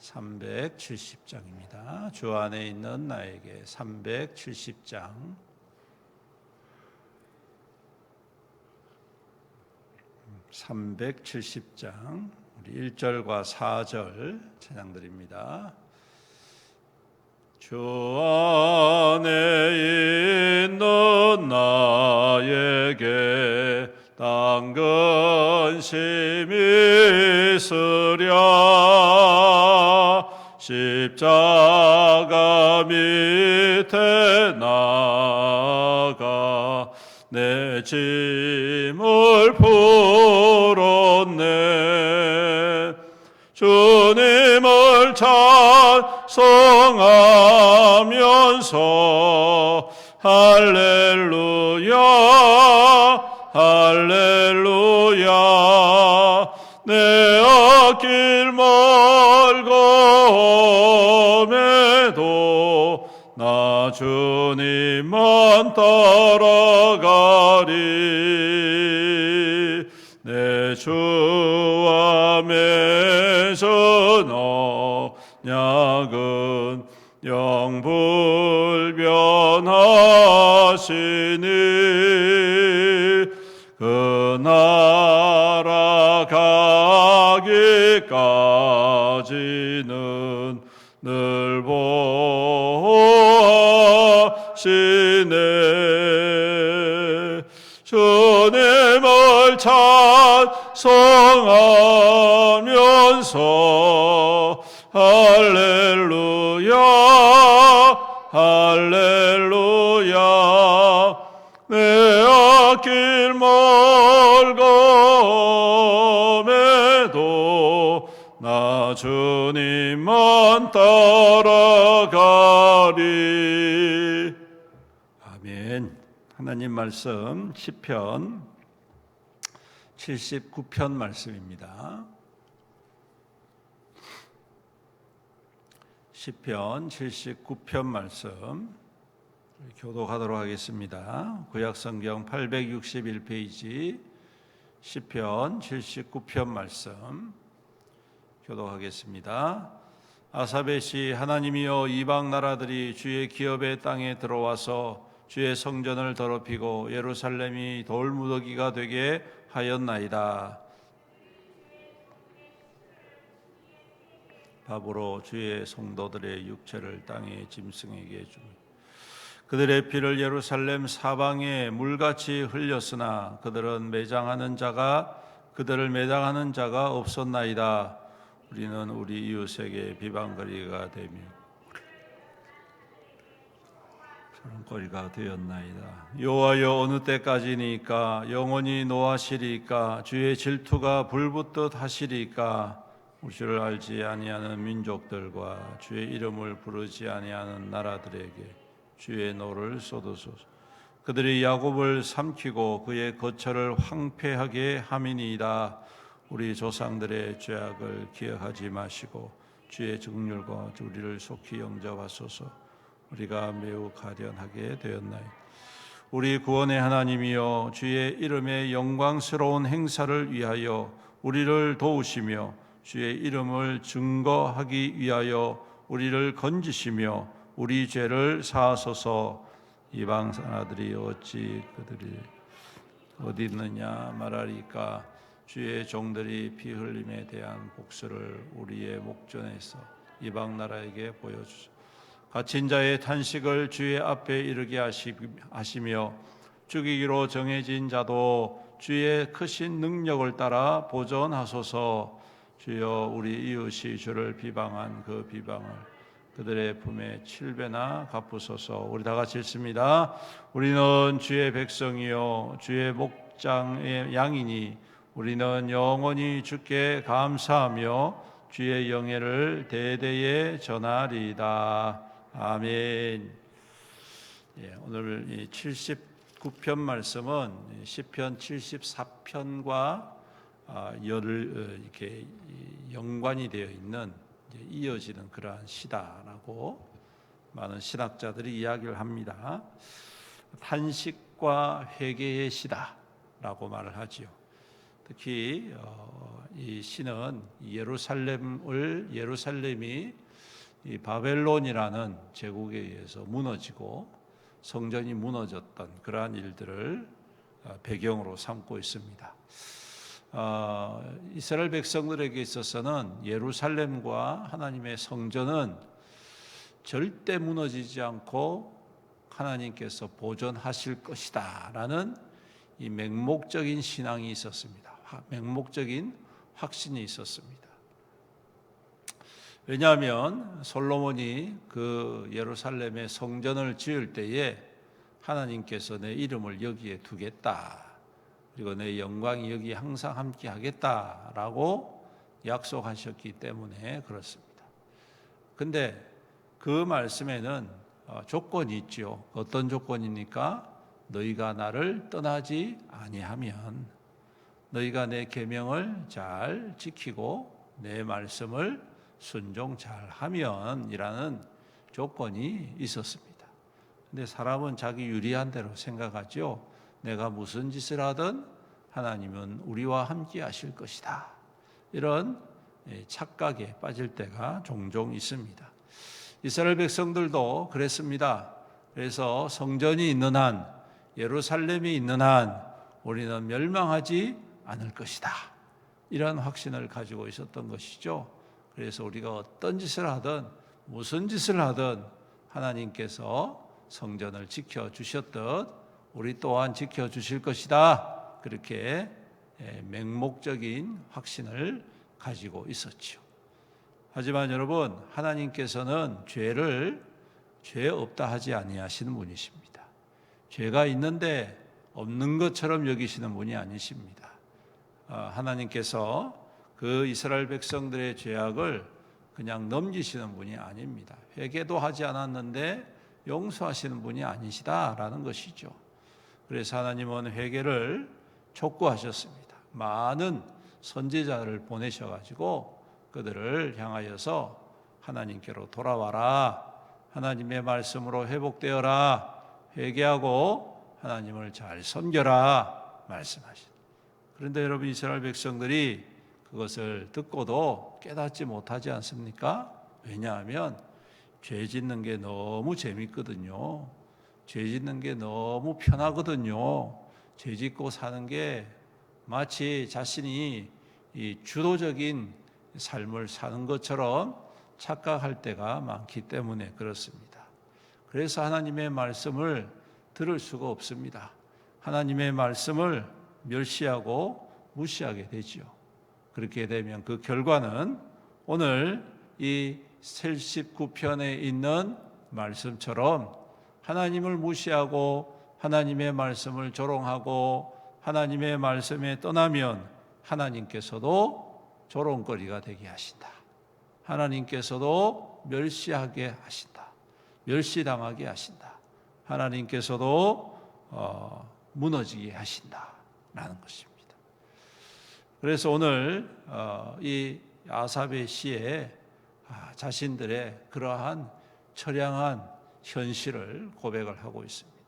370장입니다. 주 안에 있는 나에게 370장. (370장) 우리 1절과 4절 찬양드립니다. 주 안에 있는 나에게 땅 근심이 있으랴 십자가 밑에 나가 내 짐을 풀었네. 주 영불변하시니 그 나라 가기까지는 늘 보시네. 주님을 찬송하면서 나 주님만 따라가리. 아멘. 하나님 말씀 시편 79편 말씀입니다. 시편 79편 말씀 교독하도록 하겠습니다. 구약 성경 861페이지 시편 79편 말씀 교독하겠습니다. 아사베 시 하나님이여 이방 나라들이 주의 기업의 땅에 들어와서 주의 성전을 더럽히고 예루살렘이 돌무더기가 되게 하였나이다. 밥으로 주의 성도들의 육체를 땅의 짐승에게 주니 그들의 피를 예루살렘 사방에 물같이 흘렸으나 그들은 매장하는 자가 그들을 매장하는 자가 없었나이다. 우리는 우리 이웃에게 비방거리가 되며 자랑거리가 되었나이다. 여호와여 어느 때까지니까 영원히 노하시리까 주의 질투가 불붙듯 하시리까 우주를 알지 아니하는 민족들과 주의 이름을 부르지 아니하는 나라들에게 주의 노를 쏟으소서. 그들이 야곱을 삼키고 그의 거처를 황폐하게 함이니이다. 우리 조상들의 죄악을 기억하지 마시고 주의 증률과 우리를 속히 영접하소서. 우리가 매우 가련하게 되었나이. 우리 구원의 하나님이여 주의 이름의 영광스러운 행사를 위하여 우리를 도우시며 주의 이름을 증거하기 위하여 우리를 건지시며 우리 죄를 사하소서 이방 사람들이 어찌 그들이 어디 있느냐 말하리까 주의 종들이 피 흘림에 대한 복수를 우리의 목전에서 이방 나라에게 보여주소. 갇힌 자의 탄식을 주의 앞에 이르게 하시- 하시며 죽이기로 정해진 자도 주의 크신 능력을 따라 보존하소서. 주여 우리 이웃이 주를 비방한 그 비방을 그들의 품에 칠배나 갚으소서. 우리 다 같이 읽습니다. 우리는 주의 백성이요 주의 목장의 양이니 우리는 영원히 주께 감사하며 주의 영예를 대대에 전하리이다 아멘 예, 오늘 이 79편 말씀은 이 시편 74편과 아, 열을 어, 이렇게 이 연관이 되어 있는 이어지는 그러한 시다라고 많은 신학자들이 이야기를 합니다. 탄식과 회개의 시다라고 말을 하지요. 특히 어, 이 시는 예루살렘을 예루살렘이 이 바벨론이라는 제국에 의해서 무너지고 성전이 무너졌던 그러한 일들을 어, 배경으로 삼고 있습니다. 어, 이스라엘 백성들에게 있어서는 예루살렘과 하나님의 성전은 절대 무너지지 않고 하나님께서 보존하실 것이다라는 이 맹목적인 신앙이 있었습니다. 하- 맹목적인 확신이 있었습니다. 왜냐하면 솔로몬이 그 예루살렘의 성전을 지을 때에 하나님께서 내 이름을 여기에 두겠다. 그리고 내 영광이 여기 항상 함께 하겠다라고 약속하셨기 때문에 그렇습니다. 근데 그 말씀에는 어, 조건이 있죠. 어떤 조건입니까? 너희가 나를 떠나지 아니하면 너희가 내 계명을 잘 지키고 내 말씀을 순종 잘 하면이라는 조건이 있었습니다. 근데 사람은 자기 유리한 대로 생각하죠. 내가 무슨 짓을 하든 하나님은 우리와 함께 하실 것이다. 이런 예, 착각에 빠질 때가 종종 있습니다. 이스라엘 백성들도 그랬습니다. 그래서 성전이 있는 한, 예루살렘이 있는 한, 우리는 멸망하지 않을 것이다. 이런 확신을 가지고 있었던 것이죠. 그래서 우리가 어떤 짓을 하든, 무슨 짓을 하든, 하나님께서 성전을 지켜 주셨듯, 우리 또한 지켜 주실 것이다. 그렇게 예, 맹목적인 확신을 가지고 있었죠. 하지만 여러분 하나님께서는 죄를 죄 없다 하지 아니하시는 분이십니다. 죄가 있는데 없는 것처럼 여기시는 분이 아니십니다. 아, 하나님께서 그 이스라엘 백성들의 죄악을 그냥 넘기시는 분이 아닙니다. 회개도 하지 않았는데 용서하시는 분이 아니시다라는 것이죠. 그래서 하나님은 회개를 촉구하셨습니다. 많은 선지자를 보내셔 가지고 그들을 향하여서 하나님께로 돌아와라. 하나님의 말씀으로 회복되어라. 회개하고 하나님을 잘 섬겨라. 말씀하신. 그런데 여러분 이스라엘 백성들이 그것을 듣고도 깨닫지 못하지 않습니까? 왜냐하면 죄 짓는 게 너무 재밌거든요. 죄 짓는 게 너무 편하거든요. 죄 짓고 사는 게 마치 자신이 이 주도적인 삶을 사는 것처럼 착각할 때가 많기 때문에 그렇습니다. 그래서 하나님의 말씀을 들을 수가 없습니다. 하나님의 말씀을 멸시하고 무시하게 되죠. 그렇게 되면 그 결과는 오늘 이 79편에 있는 말씀처럼 하나님을 무시하고 하나님의 말씀을 조롱하고 하나님의 말씀에 떠나면 하나님께서도 조롱거리가 되게 하신다. 하나님께서도 멸시하게 하신다. 멸시당하게 하신다. 하나님께서도 어, 무너지게 하신다 라는 것입니다. 그래서 오늘 어, 이 아삽의 시에 아, 자신들의 그러한 처량한 현실을 고백을 하고 있습니다.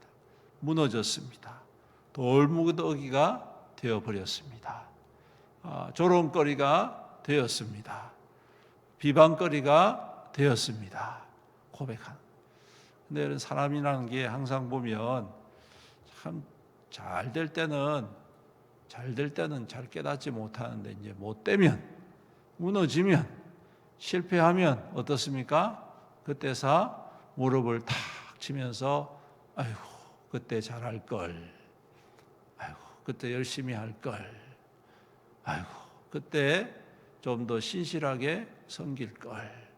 무너졌습니다. 돌무더기가 되어버렸습니다. 아, 조롱거리가 되었습니다. 비방거리가 되었습니다. 고백한. 근데 사람이라는 게 항상 보면 참 잘 될 때는 잘 될 때는 잘 깨닫지 못하는데 이제 못 되면 무너지면 실패하면 어떻습니까? 그때사 무릎을 탁 치면서 아이고 그때 잘할 걸. 아이고 그때 열심히 할 걸. 아이고 그때 좀 더 신실하게 섬길 걸.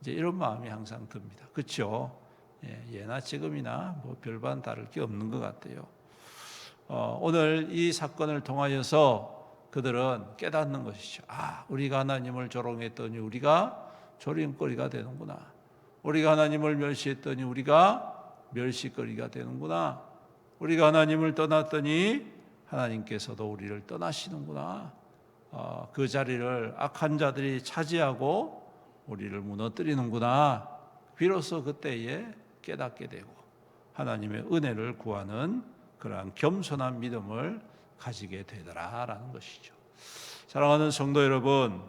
이제 이런 마음이 항상 듭니다. 그렇죠? 예, 예나 지금이나 뭐 별반 다를 게 없는 것 같아요. 어, 오늘 이 사건을 통하여서 그들은 깨닫는 것이죠. 아, 우리가 하나님을 조롱했더니 우리가 조림거리가 되는구나. 우리가 하나님을 멸시했더니 우리가 멸시거리가 되는구나. 우리가 하나님을 떠났더니 하나님께서도 우리를 떠나시는구나. 어, 그 자리를 악한 자들이 차지하고 우리를 무너뜨리는구나. 비로소 그때에 깨닫게 되고 하나님의 은혜를 구하는 그러한 겸손한 믿음을 가지게 되더라라는 것이죠. 사랑하는 성도 여러분,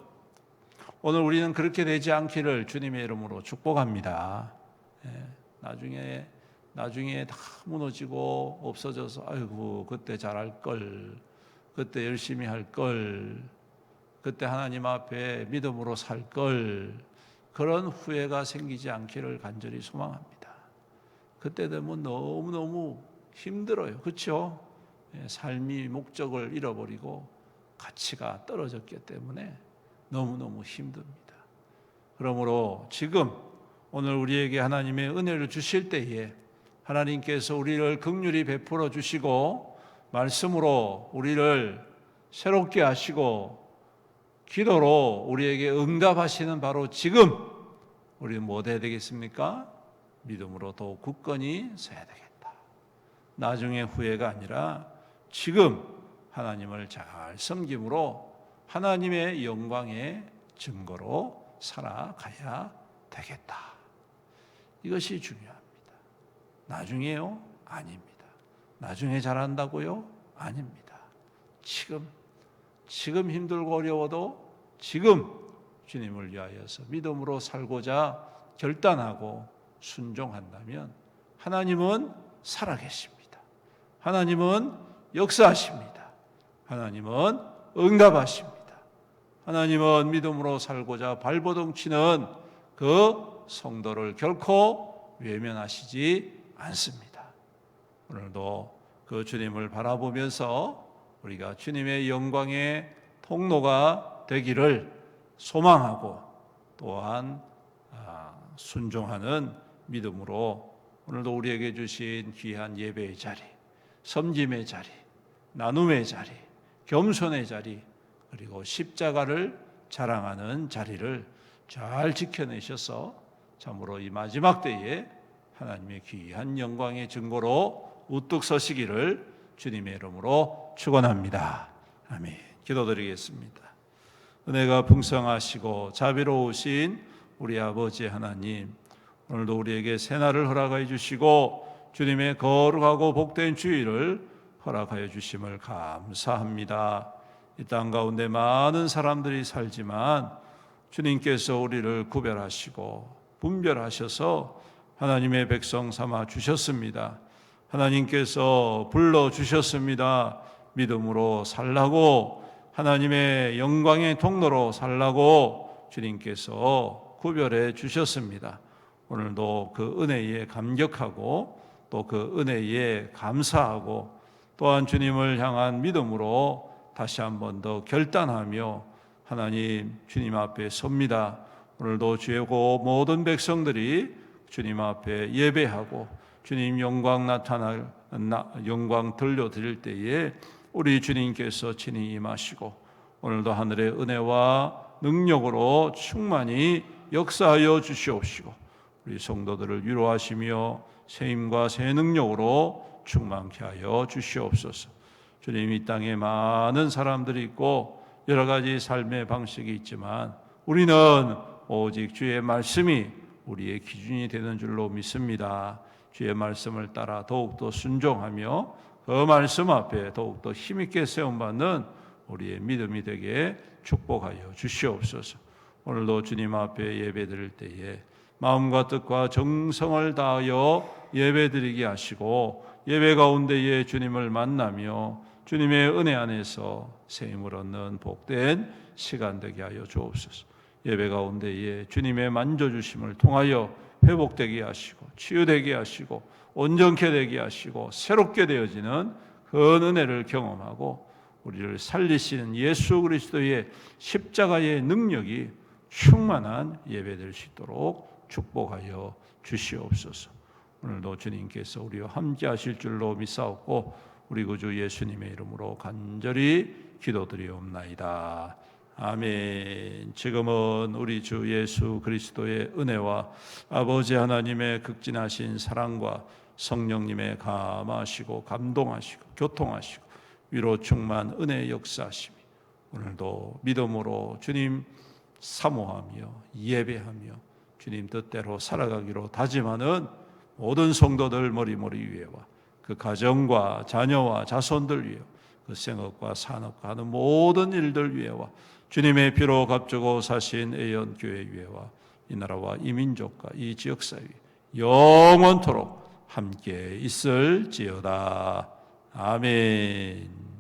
오늘 우리는 그렇게 되지 않기를 주님의 이름으로 축복합니다. 예, 나중에 나중에 다 무너지고 없어져서 아이고 그때 잘할 걸, 그때 열심히 할 걸, 그때 하나님 앞에 믿음으로 살 걸, 그런 후회가 생기지 않기를 간절히 소망합니다. 그때 되면 너무 너무 힘들어요, 그렇죠? 삶이 목적을 잃어버리고 가치가 떨어졌기 때문에 너무 너무 힘듭니다. 그러므로 지금 오늘 우리에게 하나님의 은혜를 주실 때에 하나님께서 우리를 극률이 베풀어 주시고 말씀으로 우리를 새롭게 하시고 기도로 우리에게 응답하시는 바로 지금 우리는 뭐 해야 되겠습니까? 믿음으로 더욱 굳건히 서야 되겠다. 나중에 후회가 아니라 지금 하나님을 잘 섬김으로 하나님의 영광의 증거로 살아가야 되겠다. 이것이 중요합니다. 나중에요? 아닙니다. 나중에 잘한다고요? 아닙니다. 지금, 지금 힘들고 어려워도 지금 주님을 위하여서 믿음으로 살고자 결단하고 순종한다면 하나님은 살아계십니다. 하나님은 역사하십니다. 하나님은 응답하십니다. 하나님은 믿음으로 살고자 발버둥 치는 그 성도를 결코 외면하시지 않습니다. 오늘도 그 주님을 바라보면서 우리가 주님의 영광의 통로가 되기를 소망하고 또한 아, 순종하는 믿음으로 오늘도 우리에게 주신 귀한 예배의 자리, 섬김의 자리, 나눔의 자리, 겸손의 자리, 그리고 십자가를 자랑하는 자리를 잘 지켜내셔서 참으로 이 마지막 때에 하나님의 귀한 영광의 증거로 우뚝 서시기를 주님의 이름으로 축원합니다. 아멘. 기도드리겠습니다. 은혜가 풍성하시고 자비로우신 우리 아버지 하나님, 오늘도 우리에게 새날을 허락하여 주시고 주님의 거룩하고 복된 주의를 허락하여 주심을 감사합니다. 이 땅 가운데 많은 사람들이 살지만 주님께서 우리를 구별하시고 분별하셔서 하나님의 백성 삼아 주셨습니다. 하나님께서 불러 주셨습니다. 믿음으로 살라고 하나님의 영광의 통로로 살라고 주님께서 구별해 주셨습니다. 오늘도 그 은혜에 감격하고 또 그 은혜에 감사하고 또한 주님을 향한 믿음으로 다시 한 번 더 결단하며 하나님 주님 앞에 섭니다. 오늘도 죄고 모든 백성들이 주님 앞에 예배하고 주님 영광 나타날 영광 들려 드릴 때에 우리 주님께서 친히 임하시고 오늘도 하늘의 은혜와 능력으로 충만히 역사하여 주시옵시고 우리 성도들을 위로하시며 새 힘과 새 능력으로 충만케 하여 주시옵소서. 주님 이 땅에 많은 사람들이 있고 여러 가지 삶의 방식이 있지만 우리는 오직 주의 말씀이 우리의 기준이 되는 줄로 믿습니다. 주의 말씀을 따라 더욱더 순종하며 그 말씀 앞에 더욱더 힘있게 세움받는 우리의 믿음이 되게 축복하여 주시옵소서. 오늘도 주님 앞에 예배 드릴 때에 마음과 뜻과 정성을 다하여 예배 드리게 하시고 예배 가운데에 주님을 만나며 주님의 은혜 안에서 새 힘을 얻는 복된 시간 되게 하여 주옵소서. 예배 가운데에 주님의 만져 주심을 통하여 회복되게 하시고 치유되게 하시고 온전케 되게 하시고 새롭게 되어지는 그 은혜를 경험하고 우리를 살리시는 예수 그리스도의 십자가의 능력이 충만한 예배 될 수 있도록 축복하여 주시옵소서. 오늘도 주님께서 우리와 함께 하실 줄로 믿사옵고 우리 구주 예수님의 이름으로 간절히 기도드리옵나이다. 아멘. 지금은 우리 주 예수 그리스도의 은혜와 아버지 하나님의 극진하신 사랑과 성령님의 감하시고 감동하시고 교통하시고 위로 충만 은혜의 역사하심이 오늘도 믿음으로 주님 사모하며 예배하며 주님 뜻대로 살아가기로 다짐하는 모든 성도들 머리머리 위에와 그 가정과 자녀와 자손들 위에 그 생업과 산업과 하는 모든 일들 위에와 주님의 피로 값주고 사신 애연 교회 위에와 이 나라와 이 민족과 이 지역사 위에 영원토록 함께 있을지어다. 아멘.